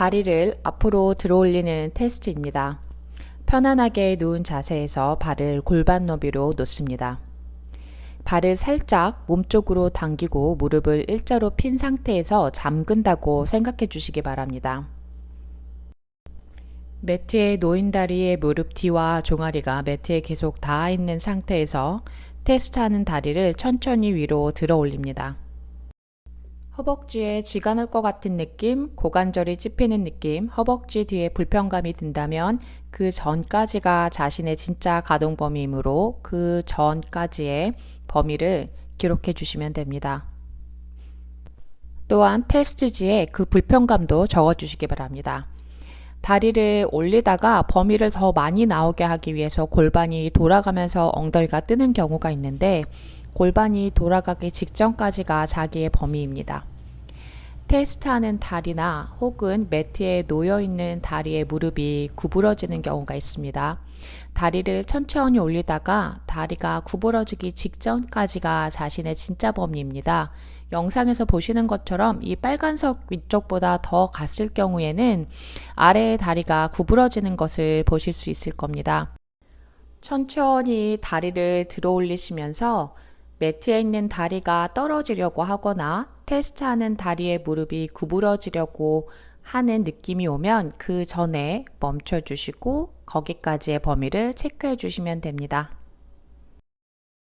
다리를 앞으로 들어 올리는 테스트입니다. 편안하게 누운 자세에서 발을 골반 너비로 놓습니다. 발을 살짝 몸쪽으로 당기고 무릎을 일자로 핀 상태에서 잠근다고 생각해 주시기 바랍니다. 매트에 놓인 다리의 무릎 뒤와 종아리가 매트에 계속 닿아 있는 상태에서 테스트하는 다리를 천천히 위로 들어 올립니다. 허벅지에 쥐가 날 것 같은 느낌, 고관절이 찝히는 느낌, 허벅지 뒤에 불편감이 든다면 그 전까지가 자신의 진짜 가동 범위이므로 그 전까지의 범위를 기록해 주시면 됩니다. 또한 테스트지에 그 불편감도 적어 주시기 바랍니다. 다리를 올리다가 범위를 더 많이 나오게 하기 위해서 골반이 돌아가면서 엉덩이가 뜨는 경우가 있는데 골반이 돌아가기 직전까지가 자기의 범위입니다. 테스트하는 다리나 혹은 매트에 놓여 있는 다리의 무릎이 구부러지는 경우가 있습니다. 다리를 천천히 올리다가 다리가 구부러지기 직전까지가 자신의 진짜 범위입니다. 영상에서 보시는 것처럼 이 빨간석 위쪽보다 더 갔을 경우에는 아래의 다리가 구부러지는 것을 보실 수 있을 겁니다. 천천히 다리를 들어 올리시면서 매트에 있는 다리가 떨어지려고 하거나 테스트하는 다리의 무릎이 구부러지려고 하는 느낌이 오면 그 전에 멈춰 주시고 거기까지의 범위를 체크해 주시면 됩니다.